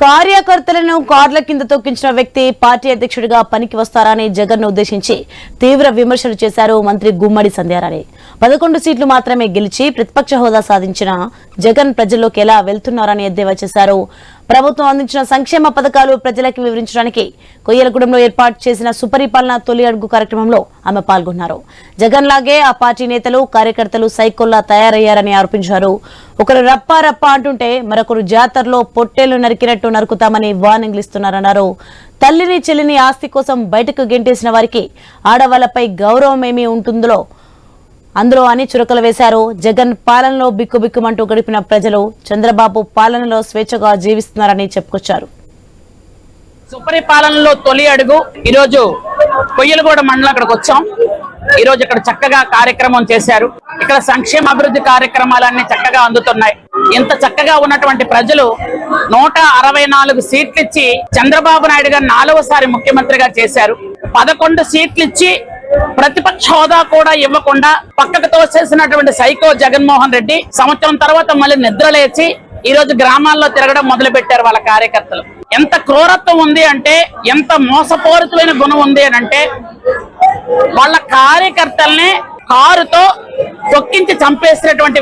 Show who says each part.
Speaker 1: కార్యకర్తలను కార్ల కింద తొక్కించిన వ్యక్తి పార్టీ అధ్యక్షుడిగా పనికి వస్తారని జగన్ను ఉద్దేశించి తీవ్ర విమర్శలు చేశారు మంత్రి గుమ్మడి సంధ్యారాణి. పదకొండు సీట్లు మాత్రమే గెలిచి ప్రతిపక్ష హోదా సాధించిన జగన్ ప్రజల్లోకి ఎలా వెళ్తున్నారని ఎద్దేవా చేశారు ప్రభుత్వం అందించిన సంక్షేమ పథకాలు ప్రజలకు వివరించడానికి కొయ్యలగూడెంలో ఏర్పాటు చేసిన సుపరిపాలన తొలి అడుగు కార్యక్రమంలో ఆమె పాల్గొన్నారు. జగన్ లాగే ఆ పార్టీ నేతలు కార్యకర్తలు సైకోల్లా తయారయ్యారని ఆరోపించారు. ఒకరు రప్పా రప్ప అంటుంటే మరొకరు జాతరలో పొట్టేళ్ళు నరికినట్టు నరుకుతామని వార్నింగ్లు ఇస్తున్నారన్నారు. తల్లిని చెల్లిని ఆస్తి కోసం బయటకు గెంటేసిన వారికి ఆడవాళ్ళపై గౌరవం ఏమీ ఉంటుందో అందులో అని చురకలు వేశారు. జగన్ పాలనలో బిక్కుబిక్కుమంటూ గడిపిన ప్రజలు చంద్రబాబు పాలనలో స్వేచ్ఛగా జీవిస్తున్నారని చెప్పుకొచ్చారు.
Speaker 2: సుపరిపాలనలో తొలి అడుగు. ఈరోజు కొయ్యలగూడ మండలం అక్కడికి వచ్చాం. ఈ రోజు ఇక్కడ చక్కగా కార్యక్రమం చేశారు. ఇక్కడ సంక్షేమ అభివృద్ధి కార్యక్రమాలన్నీ చక్కగా అందుతున్నాయి. ఇంత చక్కగా ఉన్నటువంటి ప్రజలు నూట అరవై నాలుగు సీట్లు ఇచ్చి చంద్రబాబు నాయుడు గారు నాలుగోసారి ముఖ్యమంత్రిగా చేశారు. పదకొండు సీట్లు ఇచ్చి ప్రతిపక్ష హోదా కూడా ఇవ్వకుండా పక్కకు తోసేసినటువంటి సైకో జగన్మోహన్ రెడ్డి సంవత్సరం తర్వాత మళ్ళీ నిద్రలేచి ఈ రోజు గ్రామాల్లో తిరగడం మొదలు పెట్టారు వాళ్ళ కార్యకర్తలు. ఎంత క్రూరత్వం ఉంది అంటే ఎంత మోసపూరితమైన గుణం ఉంది అని అంటే వాళ్ళ కార్యకర్తల్ని కారుతో తొక్కించి చంపేసినటువంటి